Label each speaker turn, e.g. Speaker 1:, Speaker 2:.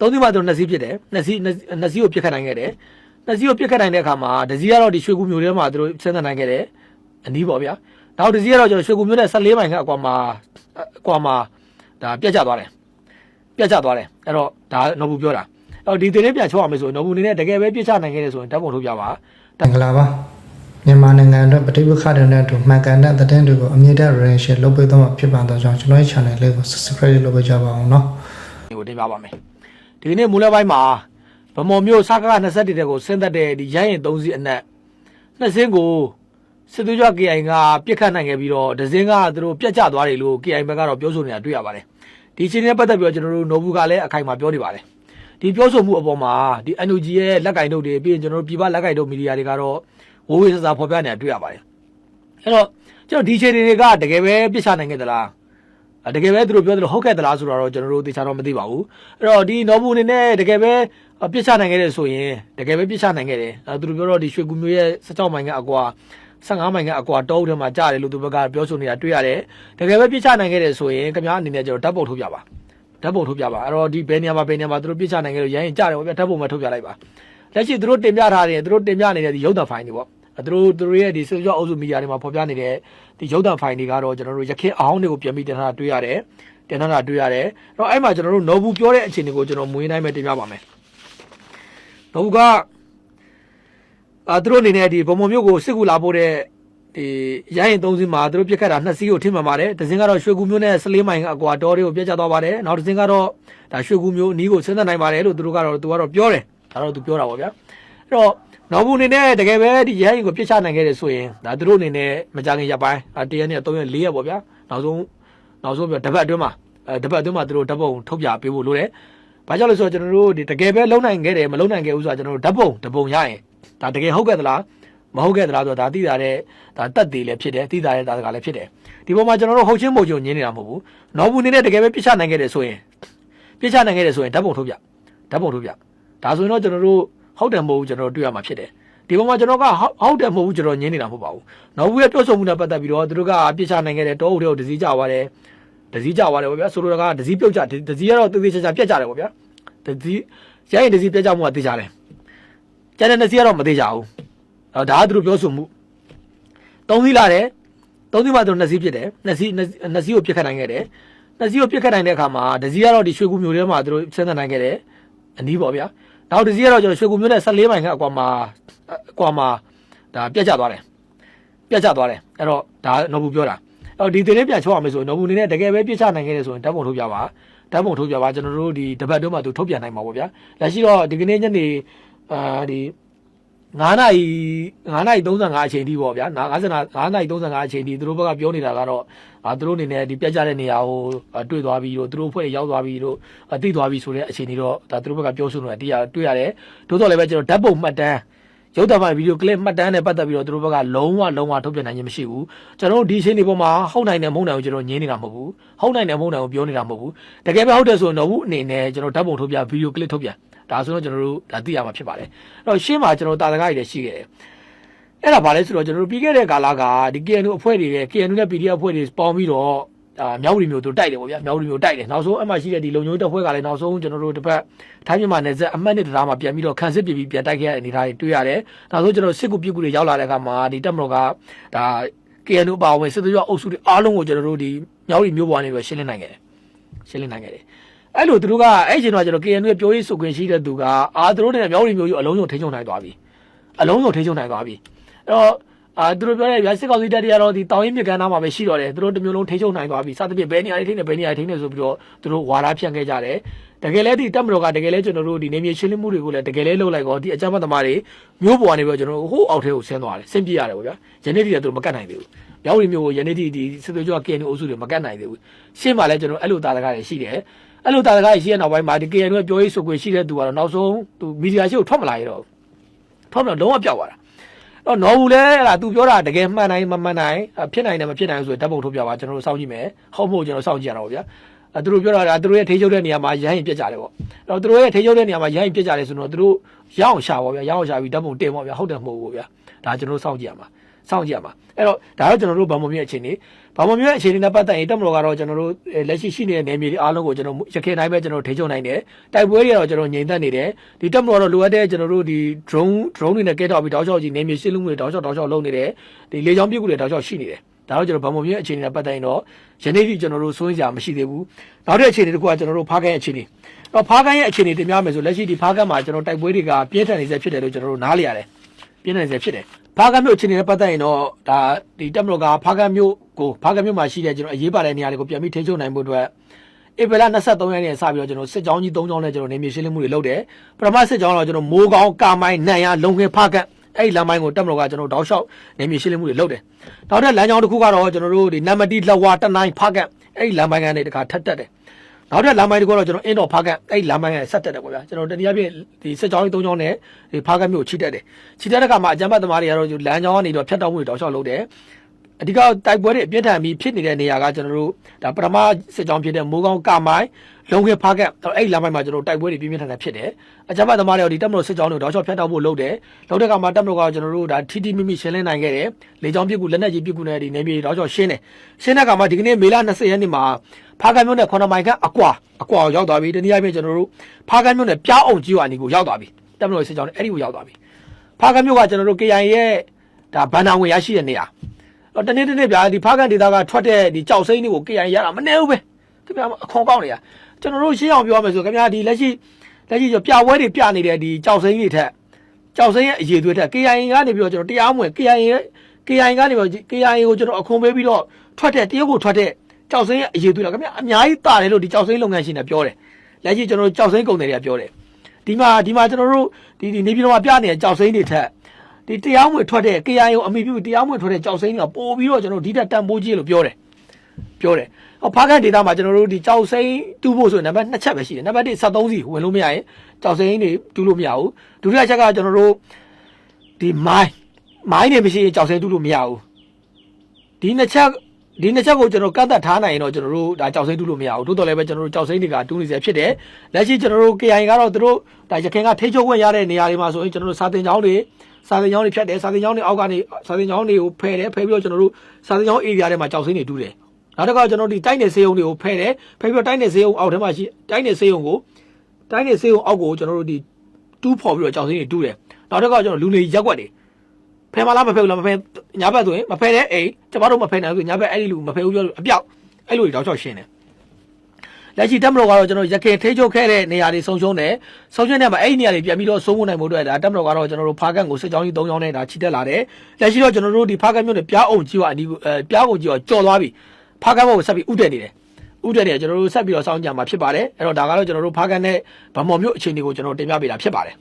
Speaker 1: သုံးစီးမှသူနှစ်စီးဖြစ်တယ်နှစ်စီးနှစ်စီးကိုပြစ်ခတ်နိုင်ခဲ့တယ်နှစ်စီးကိုပြစ်ခတ်နိုင်တဲ့အခါမှာဒစီကတော့ဒီရွှေကူမျိုးထဲမှာသူတို့ဆင်းသက်နိုင်ခဲ့တယ်အနီးပေါ့ဗျာနောက်ဒစီကတော့ကျွန်တော်ရွှေကူမျိုးနဲ့14မိုင်ခန့်အကွာမှာအကွာမှာဒါပြတ်ကျသွားတယ်ပြတ်ကျသွားတယ်အဲ့တော့ဒါနော်ဘူးပြောတာအဲ့တော့ဒီသတင်းပြန်ချောက်အောင်မယ်ဆိုနော်ဘူးနေနဲ့တကယ်ပဲပြစ်ချနိုင်ခဲ့တယ်ဆိုရင်ဓာတ်ပုံထုတ်ပြပါ
Speaker 2: တန်ကလာပါမြန်မာနိုင်ငံအတွက်ပဋိပက္ခတွေနဲ့အတူမှန်ကန်တဲ့သတင်းတွေကိုအမြင့်တဲ့ range လုပ်ပေးသွားမှာဖြစ်ပါတော့ကြောင့်ကျွန်တော်ရဲ့ channel လေးကို subscribe လုပ်ပေးကြပါအောင်နော်
Speaker 1: ဒီကိုတင်ပြပါမယ် ဒီကနေ့မူလပိုင်းမှာဗမော်မျိုးစကား21တဲ့ကိုဆင်းသက်တဲ့ဒီရိုင်းရင်3စီးအနက်နှစ်စင်းကိုစစ်သွေးကြွ KI ကပြစ်ခတ်နိုင်ခဲ့ပြီးတော့ဒဇင်းကသူတို့ပြတ်ကျသွားတယ်လို့ KI ဘက်ကတော့ပြောဆိုနေတာတွေ့ရပါတယ်ဒီချင်းနဲ့ပတ်သက်ပြီးတော့ကျွန်တော်တို့နိုဘူးကလည်းအခိုင်အမာပြောနေပါတယ်ဒီပြောဆိုမှုအပေါ်မှာဒီ NUG ရဲ့လက်ကင်တို့တွေပြီးရင်ကျွန်တော်တို့ပြည်ပလက်ကင်တို့မီဒီယာတွေကတော့ဝိုးဝေးဆဆဖော်ပြနေတာတွေ့ရပါတယ်အဲ့တော့ကျွန်တော်ဒီချင်းတွေကတကယ်ပဲပြစ်ချနိုင်ခဲ့သလားအဲ တကယ်ပဲသူတို့ပြောသလိုဟုတ်ခဲ့သလားဆိုတော့ကျွန်တော်တို့သိချာတော့မသိပါဘူးအဲ့တော့ဒီနော်ဘူးအနေနဲ့တကယ်ပဲပြစ်ချနိုင်ခဲ့တယ်ဆိုရင်တကယ်ပဲပြစ်ချနိုင်ခဲ့တယ်အဲသူတို့ပြောတော့ဒီရွှေကူမျိုးရဲ့16မိုင်ကအကွာ15မိုင်ကအကွာတောအုပ်ထဲမှာကြားတယ်လို့သူဘက်ကပြောဆိုနေတာတွေ့ရတယ်တကယ်ပဲပြစ်ချနိုင်ခဲ့တယ်ဆိုရင်ခင်ဗျားအနေနဲ့ကျွန်တော်ဓာတ်ပုံထုတ်ပြပါဓာတ်ပုံထုတ်ပြပါအဲ့တော့ဒီဘယ်နေရာမှာဘယ်နေရာမှာသူတို့ပြစ်ချနိုင်ခဲ့လို့ရရင်ကြားတယ်ပေါ့ဗျဓာတ်ပုံပဲထုတ်ပြလိုက်ပါလက်ရှိသူတို့တင်ပြထားတယ်သူတို့တင်ပြနေတဲ့ဒီရုပ်သံဖိုင်တွေပေါ့အဲ သူတို့သူတို့ရဲ့ဒီ social အုပ်စုမီဒီယာတွေမှာဖော်ပြနေတဲ့ဒီရုပ်သံဖိုင်တွေကတော့ကျွန်တော်တို့ရခင်အောင်တွေကိုပြန်ပြီးတင်ထားတာတွေ့ရတယ်တင်ထားတာတွေ့ရတယ်အဲ့တော့အဲ့မှာကျွန်တော်တို့နော်ဘူးပြောတဲ့အခြေအနေကိုကျွန်တော်မွေးနိုင်မဲ့တင်ပြပါမယ်နော်ဘူးကအာသူတို့အနေနဲ့ဒီဗမုံမျိုးကိုစစ်ကူလာဖို့တဲ့ဒီရိုင်းရင်သုံးစင်းမှာသူတို့ပြစ်ခတ်တာနှစ်စီးကိုထိမှန်ပါတယ်တစ်စင်းကတော့ရွှေကူမျိုးနဲ့စလေးမိုင်အကွာတော်တွေကိုပြစ်ချသွားပါတယ်နောက်တစ်စင်းကတော့ဒါရွှေကူမျိုးအနီးကိုဆင်းသက်နိုင်ပါတယ်လို့သူတို့ကတော့သူကတော့ပြောတယ်ဒါတော့သူပြောတာပေါ့ဗျာအဲ့ တော့နော်ဘူးအနေနဲ့တကယ်ပဲဒီရိုင်းရင်ကိုပြစ်ချနိုင်ခဲ့တယ်ဆိုရင်ဒါသူတို့အနေနဲ့မကြခင်ရပ်ပိုင်းတရက်နဲ့3ရက်4ရက်ပေါ့ဗျာနောက်ဆုံးနောက်ဆုံးပြောတပတ်အတွင်းမှာအဲတပတ်အတွင်းမှာသူတို့ဓာတ်ပုံထုတ်ပြပေးဖို့လိုတယ်။ဘာကြောင့်လဲဆိုတော့ကျွန်တော်တို့ဒီတကယ်ပဲလုံနိုင်ခဲ့တယ်မလုံနိုင်ခဲ့ဘူးဆိုတာကျွန်တော်တို့ဓာတ်ပုံဓာတ်ပုံရရင်ဒါတကယ်ဟုတ်ခဲ့သလားမဟုတ်ခဲ့သလားဆိုတော့ဒါသိတာတဲ့ဒါတက်သေးလည်းဖြစ်တယ်သိတာတဲ့ဒါတကလည်းဖြစ်တယ်။ဒီပုံမှာကျွန်တော်တို့ဟုတ်ချင်းမဟုတ်ချင်းညင်းနေတာမဟုတ်ဘူး။နော်ဘူးနေနဲ့တကယ်ပဲပြစ်ချနိုင်ခဲ့တယ်ဆိုရင်ပြစ်ချနိုင်ခဲ့တယ်ဆိုရင်ဓာတ်ပုံထုတ်ပြဓာတ်ပုံထုတ်ပြဒါဆိုရင်တော့ကျွန်တော်တို့ ဟုတ်တယ်မဟုတ်ဘူးကျွန်တော်တို့တွေ့ရမှာဖြစ်တယ်။ဒီပုံမှာကျွန်တော်ကဟုတ်တယ်မဟုတ်ဘူးကျွန်တော်ညင်းနေတာမဟုတ်ပါဘူး။နော်ဘူးရဲ့ပြောဆိုမှုနဲ့ပတ်သက်ပြီးတော့သူတို့ကပြစ်ချနိုင်ခဲ့တယ်တောအုပ်တွေကိုဒစီကြသွားတယ်ဒစီကြသွားတယ်ဗောဗျာဆိုလိုတာကဒစီပြုတ်ကြဒစီကတော့တေးသေးချာချာပြတ်ကြတယ်ဗောဗျာဒစီရရင်ဒစီပြတ်ကြမှုကတေးကြတယ်ကျန်တဲ့ဒစီကတော့မသေးကြဘူးအော်ဒါကသူတို့ပြောဆိုမှုသုံးစီလာတယ်သုံးစီမှသူတို့နှစ်စီဖြစ်တယ်နှစ်စီနှစ်စီကိုပြစ်ခတ်နိုင်ခဲ့တယ်နှစ်စီကိုပြစ်ခတ်နိုင်တဲ့အခါမှာဒစီကတော့ဒီရွှေကူမျိုးထဲမှာသူတို့ဆင်းသက်နိုင်ခဲ့တယ်အနီးဗောဗျာ နောက်ဒစီကတော့ကျွန်တော်ရွှေကူမျိုးနဲ့14မိုင်ခန့်အကွာမှာအကွာမှာဒါပြတ်ကြသွားတယ်ပြတ်ကြသွားတယ်အဲ့တော့ဒါနော်ဘူးပြောတာအော်ဒီတင်လေးပြန်ချောက်အောင်မယ်ဆိုရင်နော်ဘူးအနေနဲ့တကယ်ပဲပြစ်ချနိုင်ခဲ့တယ်ဆိုရင်ဓာတ်ပုံထုတ်ပြပါဓာတ်ပုံထုတ်ပြပါကျွန်တော်တို့ဒီတပတ်တွင်းမှာသူထုတ်ပြန်နိုင်မှာပေါ့ဗျာလက်ရှိတော့ဒီကနေ့ညနေအာဒီ9နာရီ9နာရီ35အချိန်ထိပေါ့ဗျာ50 9နာရီ35အချိန်ထိသူတို့ဘက်ကပြောနေတာကတော့ အာသူတို့အနေနဲ့ဒီပြတ်ကြတဲ့နေရာကိုတွေ့သွားပြီးတော့သူတို့ဖွဲ့ရောက်သွားပြီးတော့သိသွားပြီးဆိုတဲ့အခြေအနေတော့ဒါသူတို့ဘက်ကပြောဆိုနေတာတရားတွေ့ရတယ်တိုးတော့လည်းပဲကျွန်တော်ဓာတ်ပုံမှတ်တမ်းရုပ်သံဖိုင်ဗီဒီယိုကလစ်မှတ်တမ်းနဲ့ပတ်သက်ပြီးတော့သူတို့ဘက်ကလုံးဝလုံးဝထုတ်ပြန်နိုင်ခြင်းမရှိဘူးကျွန်တော်တို့ဒီရှင်းဒီပေါ်မှာဟုတ်နိုင်တယ်မဟုတ်နိုင်ဘူးကျွန်တော်ညင်းနေတာမဟုတ်ဘူးဟုတ်နိုင်တယ်မဟုတ်နိုင်ဘူးပြောနေတာမဟုတ်ဘူးတကယ်ပဲဟုတ်တယ်ဆိုရင်တော့ဘူးအနေနဲ့ကျွန်တော်ဓာတ်ပုံထုတ်ပြဗီဒီယိုကလစ်ထုတ်ပြန်ဒါဆိုတော့ကျွန်တော်တို့ဒါသိရမှာဖြစ်ပါတယ်အဲ့တော့ရှင်းမှာကျွန်တော်တာတကားတွေလည်းရှိခဲ့တယ် အဲ့ဒါဘာလဲဆိုတော့ကျွန်တော်တို့ပြီးခဲ့တဲ့ကာလကဒီ KNU အဖွဲ့တွေနဲ့ KNU နဲ့ PDF အဖွဲ့တွေပေါင်းပြီးတော့အာမြောက်ရီမျိုးတို့တိုက်တယ်ပေါ့ဗျာမြောက်ရီမျိုးတိုက်တယ်နောက်ဆုံးအမှရှိတဲ့ဒီလုံညိုးတပ်ဖွဲ့ကလည်းနောက်ဆုံးကျွန်တော်တို့တစ်ပတ်ထိုင်းမြန်မာနယ်စပ်အမှတ်နှစ်တရားမှာပြန်ပြီးတော့ခန်းစစ်ပြည်ပြီးပြန်တိုက်ခဲ့ရတဲ့အနေအထားတွေတွေ့ရတယ်။နောက်ဆုံးကျွန်တော်စစ်ကူပြစ်ကူတွေရောက်လာတဲ့အခါမှာဒီတပ်မတော်ကဒါ KNU ပါဝင်စစ်သွေးကြွအုပ်စုတွေအားလုံးကိုကျွန်တော်တို့ဒီမြောက်ရီမျိုးပေါ်ကနေပြီးရှင်းလင်းနိုင်ခဲ့တယ်။ရှင်းလင်းနိုင်ခဲ့တယ်။အဲ့လိုသူတို့ကအဲ့ချိန်တော့ကျွန်တော် KNU ရဲ့ပြောရေးဆိုခွင့်ရှိတဲ့သူကအာသူတို့နဲ့မြောက်ရီမျိုးကြီးအလုံးစုံထိန်းချုပ်နိုင်သွားပြီ။အလုံးစုံထိန်းချုပ်နိုင်သွားပြီ။ အဲ့တော့အာသူတို့ပြောတဲ့ဗျာစစ်ကောင်စီတပ်တွေကတော့ဒီတောင်ရင်မြကန်းသားမှာပဲရှိတော့တယ်သူတို့တစ်မျိုးလုံးထိချုပ်နိုင်သွားပြီစသဖြင့်ဘယ်နေရာတွေထိနေဘယ်နေရာတွေထိနေဆိုပြီးတော့သူတို့ဝါဒဖြန့်ခဲ့ကြတယ်တကယ်လဲဒီတပ်မတော်ကတကယ်လဲကျွန်တော်တို့ဒီနေမြေရှင်းလင်းမှုတွေကိုလည်းတကယ်လဲလုပ်လိုက်တော့ဒီအကြမ်းဖက်သမားတွေမျိုးပေါ်ကနေပြီးတော့ကျွန်တော်တို့ဟိုးအောက်ထဲကိုဆင်းသွားတယ်ဆင်းပြေးရတယ်ပေါ့ဗျာယနေ့ထိလည်းသူတို့မကတ်နိုင်သေးဘူးမြောက်ရီမျိုးကိုယနေ့ထိဒီစစ်သွေးကြွက KNU အုပ်စုတွေမကတ်နိုင်သေးဘူးရှင်းပါလဲကျွန်တော်အဲ့လိုတာတကားတွေရှိတယ်အဲ့လိုတာတကားတွေရှိတဲ့နောက်ပိုင်းမှာဒီ KNU ကပြောရေးဆိုခွင့်ရှိတဲ့သူကတော့နောက်ဆုံးသူမီဒီယာရှိကိုထွက်မလာရတော့ထွက်မလာလုံးဝပြောက်သွားတာ တော့နော်ဘူးလဲအဲ့ဒါ तू ပြောတာတကယ်မှန်နိုင်မမှန်နိုင်ဖြစ်နိုင်တယ်မဖြစ်နိုင်ဘူးဆိုရင်ဓာတ်ပုံထုတ်ပြပါကျွန်တော်တို့စောင့်ကြည့်မယ်ဟုတ်မဟုတ်ကျွန်တော်စောင့်ကြည့်ရတာပေါ့ဗျာအဲသူတို့ပြောတာဒါသူတို့ရဲ့ထိချုပ်တဲ့နေရာမှာရဟရင်ပြက်ကြတယ်ပေါ့အဲ့တော့သူတို့ရဲ့ထိချုပ်တဲ့နေရာမှာရဟရင်ပြက်ကြတယ်ဆိုတော့သူတို့ရအောင်ရှာပေါ့ဗျာရအောင်ရှာပြီးဓာတ်ပုံတင်ပေါ့ဗျာဟုတ်တယ်မဟုတ်ဘူးဗျာဒါကျွန်တော်တို့စောင့်ကြည့်ရမှာ စောင့်ကြည့်ရမှာအဲ့တော့ဒါတော့ကျွန်တော်တို့ဗမာမျိုးအခြေအနေဗမာမျိုးအခြေအနေနဲ့ပတ်သက်ရင်တက်မတော်ကတော့ကျွန်တော်တို့လက်ရှိရှိနေတဲ့နေမြေတွေအားလုံးကိုကျွန်တော်ရခိုင်တိုင်းပဲကျွန်တော်ထိချုံနိုင်တယ်တိုက်ပွဲတွေကတော့ကျွန်တော်ငြိမ်သက်နေတယ်ဒီတက်မတော်တော့လိုအပ်တဲ့ကျွန်တော်တို့ဒီ drone drone တွေနဲ့ကဲတော့ပြီးတောက်လျှောက်ကြီးနေမြေရှင်းလုံးတွေတောက်လျှောက်တောက်လျှောက်လုံးနေတယ်ဒီလေကြောင်းပြစ်ကူတွေတောက်လျှောက်ရှိနေတယ်ဒါတော့ကျွန်တော်ဗမာမျိုးအခြေအနေနဲ့ပတ်သက်ရင်တော့ယနေ့ထိကျွန်တော်တို့စိုးရိမ်စရာမရှိသေးဘူးနောက်တဲ့အခြေအနေတစ်ခုကကျွန်တော်တို့ဖားခိုင်းအခြေအနေတော့ဖားခိုင်းရဲ့အခြေအနေတင်ပြမယ်ဆိုလက်ရှိဒီဖားကန်းမှာကျွန်တော်တိုက်ပွဲတွေကပြင်းထန်နေစေဖြစ်တယ်လို့ကျွန်တော်တို့နားလည်ရတယ် ပြင်းနေစေဖြစ်တယ်။ဖားကမ်းမြို့အခြေအနေနဲ့ပတ်သက်ရင်တော့ဒါဒီတက်မလို့ကဖားကမ်းမြို့ကိုဖားကမ်းမြို့မှာရှိတဲ့ကျွန်တော်အရေးပါတဲ့နေရာတွေကိုပြန်ပြီးထိန်းချုပ်နိုင်ဖို့အတွက်ဧပြီလ23ရက်နေ့စပြီးတော့ကျွန်တော်စစ်ကြောင်းကြီး3ကြောင်းနဲ့ကျွန်တော်နေမြေရှင်းလင်းမှုတွေလုပ်တယ်။ပထမစစ်ကြောင်းတော့ကျွန်တော်မိုးကောင်းကာမိုင်းနံရလုံငယ်ဖားကမ်းအဲ့ဒီလမ်းပိုင်းကိုတက်မလို့ကကျွန်တော်တောက်လျှောက်နေမြေရှင်းလင်းမှုတွေလုပ်တယ်။နောက်ထပ်လမ်းကြောင်းတစ်ခုကတော့ကျွန်တော်တို့ဒီနံမတီလှဝါတနိုင်ဖားကမ်းအဲ့ဒီလမ်းပိုင်းကနေတခါထပ်တက်တယ်။ နောက်ထပ်လမ်းမိုင်းတစ်ခုကတော့ကျွန်တော်အင်းတော်ဖားကတ်အဲ့ဒီလမ်းမိုင်းကဆက်တက်တယ်ပေါ့ဗျာကျွန်တော်တနည်းအားဖြင့်ဒီစစ်ကြောင်းကြီး၃ကြောင်းနဲ့ဒီဖားကတ်မြို့ကိုချိတက်တယ်ချိတက်တဲ့အခါမှာအကြမ်းဖက်သမားတွေကတော့လမ်းကြောင်းကနေတော့ဖြတ်တောက်မှုတွေတောက်လျှောက်လုပ်တယ် အဓိကတိုက်ပွဲတွေအပြင်းထန်ပြီးဖြစ်နေတဲ့နေရာကကျွန်တော်တို့ဒါပထမစစ်ကြောင်းဖြစ်တဲ့မိုးကောင်းကမိုင်းလုံခဲဖားကတ်အဲ့ဒီလမ်းမိုင်းမှာကျွန်တော်တိုက်ပွဲတွေပြင်းပြင်းထန်ထန်ဖြစ်တယ်အကြမ်းဖက်သမားတွေကတော့ဒီတက်မလို့စစ်ကြောင်းတွေတောက်လျှောက်ဖြတ်တောက်ဖို့လုပ်တယ်လုပ်တဲ့အခါမှာတက်မလို့ကကျွန်တော်တို့ဒါထီတီမိမိရှင်းလင်းနိုင်ခဲ့တယ်လေကြောင်းပြစ်ကူလက်နက်ကြီးပြစ်ကူနဲ့ဒီနေမြေတောက်လျှောက်ရှင်းတယ်ရှင်းတဲ့အခါမှာဒီကနေ့မေလ20ရက်နေ့မှာဖားကမ်းမြို့နယ်ခွန်မိုင်ကအကွာအကွာကိုရောက်သွားပြီတနည်းအားဖြင့်ကျွန်တော်တို့ဖားကမ်းမြို့နယ်ပြားအောင်ကြီးဝါနီကိုရောက်သွားပြီတက်မလို့စစ်ကြောင်းနဲ့အဲ့ဒီကိုရောက်သွားပြီဖားကမ်းမြို့ကကျွန်တော်တို့ KI ရဲ့ဒါဘန်နာဝင်ရရှိတဲ့နေရာ တော့တနေ့တနေ့ဗျာဒီဖားကမ်းဒေသကထွက်တဲ့ဒီကြောက်စိမ့်တွေကို KI ရတာမနေဘူးပဲခင်ဗျာအခွန်ကောက်နေရကျွန်တော်တို့ရှင်းအောင်ပြောရမယ်ဆိုခင်ဗျာဒီလက်ရှိလက်ရှိပြပွဲတွေပြနေတဲ့ဒီကြောက်စိမ့်တွေထက်ကြောက်စိမ့်ရဲ့အရေးသွေးထက် KI ကနေပြီးတော့ကျွန်တော်တရားမဝင် KI ရဲ့ KI ကနေပြီးတော့ KI ကိုကျွန်တော်အခွန်ပေးပြီးတော့ထွက်တဲ့တရုတ်ကိုထွက်တဲ့ကြောက်စိမ်းရဲ့အရေးသွေးတော့ခင်ဗျအများကြီးတာတယ်လို့ဒီကြောက်စိမ်းလုပ်ငန်းရှင်တွေပြောတယ်လက်ရှိကျွန်တော်တို့ကြောက်စိမ်းကုန်တယ်တွေကပြောတယ်ဒီမှာဒီမှာကျွန်တော်တို့ဒီဒီနေပြည်တော်မှာပြနေတဲ့ကြောက်စိမ်းတွေထက် ဒီတရားမဝင်ထွက်တဲ့ KI ကိုအမိပြုတရားမဝင်ထွက်တဲ့ကြောက်စိမ်းတွေကပို့ပြီးတော့ကျွန်တော်တို့ဒီတက်တန်ဖိုးကြီးလို့ပြောတယ်ပြောတယ်ဟောဖားကန်ဒေတာမှာကျွန်တော်တို့ဒီကြောက်စိမ်းတူးဖို့ဆိုရင်နံပါတ်2ချက်ပဲရှိတယ်နံပါတ်1 73စီဝင်လို့မရရင်ကြောက်စိမ်းတွေတူးလို့မရဘူးဒုတိယချက်ကကျွန်တော်တို့ဒီမိုင်းမိုင်းတွေမရှိရင်ကြောက်စိမ်းတူးလို့မရဘူးဒီနှစ်ချက်ဒီနှစ်ချက်ကိုကျွန်တော်ကန့်သက်ထားနိုင်ရင်တော့ကျွန်တော်တို့ဒါကြောက်စိမ့်တူးလို့မရဘူးတိုးတော်လည်းပဲကျွန်တော်တို့ကြောက်စိမ့်တွေကတူးနေစေဖြစ်တယ်လက်ရှိကျွန်တော်တို့ KI ကတော့သူတို့ဒါရခိုင်ကထိချုပ်ခွင့်ရတဲ့နေရာတွေမှာဆိုရင်ကျွန်တော်တို့စာတင်ကျောင်းတွေ စာတင်ကျောင်းတွေဖြတ်တယ်စာတင်ကျောင်းတွေအောက်ကနေစာတင်ကျောင်းတွေကိုဖယ်တယ်ဖယ်ပြီးတော့ကျွန်တော်တို့စာတင်ကျောင်း area ထဲမှာကြောက်စိမ့်တွေတူးတယ်နောက်တစ်ခါကျွန်တော်တို့ဒီတိုက်နယ်စေးုံတွေကိုဖယ်တယ်ဖယ်ပြီးတော့တိုက်နယ်စေးုံအောက်ထဲမှာရှိတိုက်နယ်စေးုံကိုတိုက်နယ်စေးုံအောက်ကိုကျွန်တော်တို့ဒီတူးဖော်ပြီးတော့ကြောက်စိမ့်တွေတူးတယ်နောက်တစ်ခါကျွန်တော်လူနေရက်ွက်တွေဖယ်မလားမဖယ်ဘူးလားမဖယ်ညာဘက်ဆိုရင်မဖယ်တဲ့အိမ်ကျမတို့မဖယ်နိုင်ဘူးညာဘက်အဲ့ဒီလူမဖယ်ဘူးပြောလို့အပြောက်အဲ့လိုတွေတောက်ချောက်ရှင်းတယ် လက်ရှိတက်မတော်ကတော့ကျွန်တော်ရခင်ထိချုပ်ခဲ့တဲ့နေရာတွေဆုံးရှုံးတယ်ဆုံးရှုံးတဲ့မှာအဲ့ဒီနေရာတွေပြန်ပြီးတော့စိုးမိုးနိုင်မှုအတွက်ဒါတက်မတော်ကတော့ကျွန်တော်တို့ဖားကန်ကိုစစ်ကြောင်းကြီး၃ကြောင်းနဲ့ဒါချီတက်လာတယ်လက်ရှိတော့ကျွန်တော်တို့ဒီဖားကန်မြို့နယ်ပြားအောင်ကြီးကအနီးအဲပြားအောင်ကြီးကကြော်သွားပြီဖားကန်ဘက်ကိုဆက်ပြီးဥတက်နေတယ်ဥတက်နေတယ်ကျွန်တော်တို့ဆက်ပြီးတော့စောင့်ကြမှာဖြစ်ပါတယ်အဲ့တော့ဒါကတော့ကျွန်တော်တို့ဖားကန်နဲ့ဗမော်မြို့အခြေအနေကိုကျွန်တော်တင်ပြပေးတာဖြစ်ပါတယ်